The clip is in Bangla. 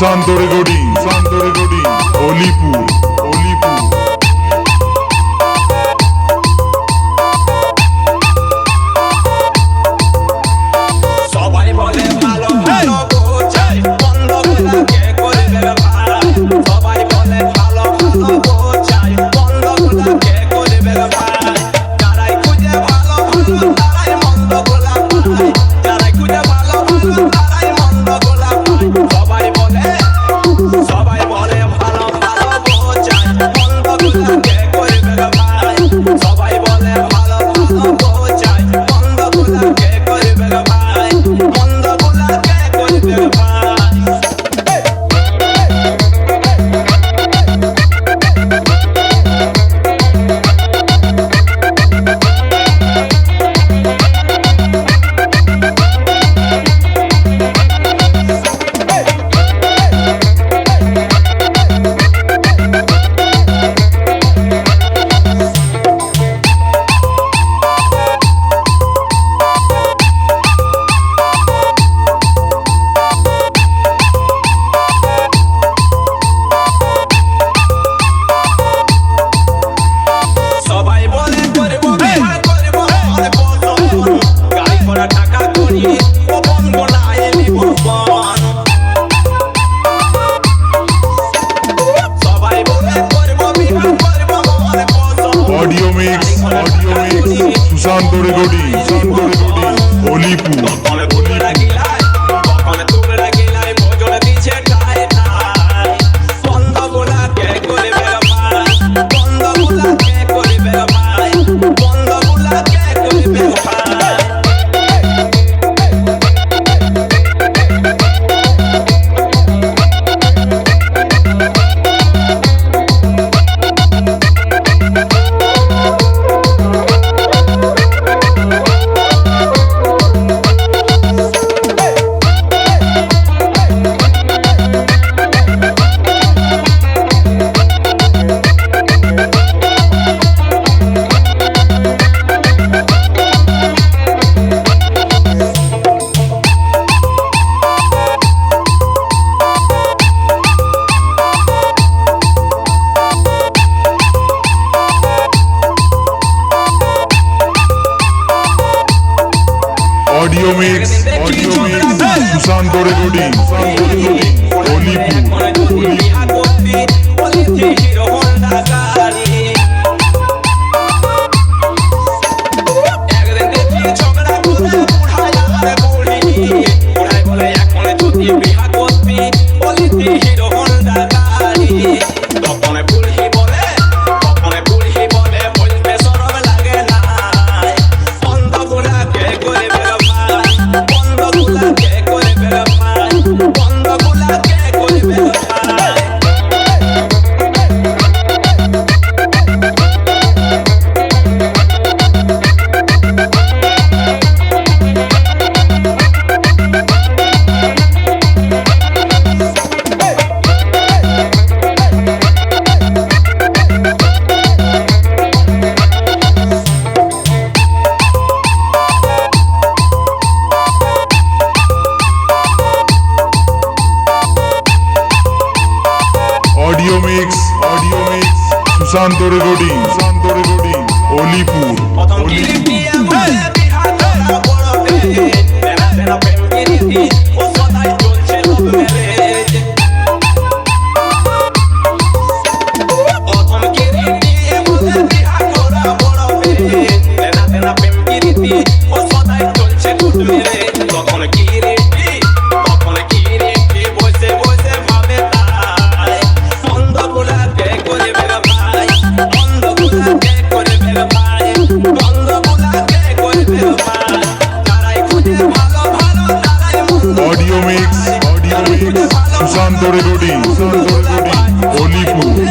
Sandor Alipur Hollywood, Hollywood, Hollywood, Hollywood, Hollywood, Hollywood, সান্তরে গড়ি সান্তরে গড়ি অলিপুর অলিপুর। শান্তরে গড়ি অলিপুর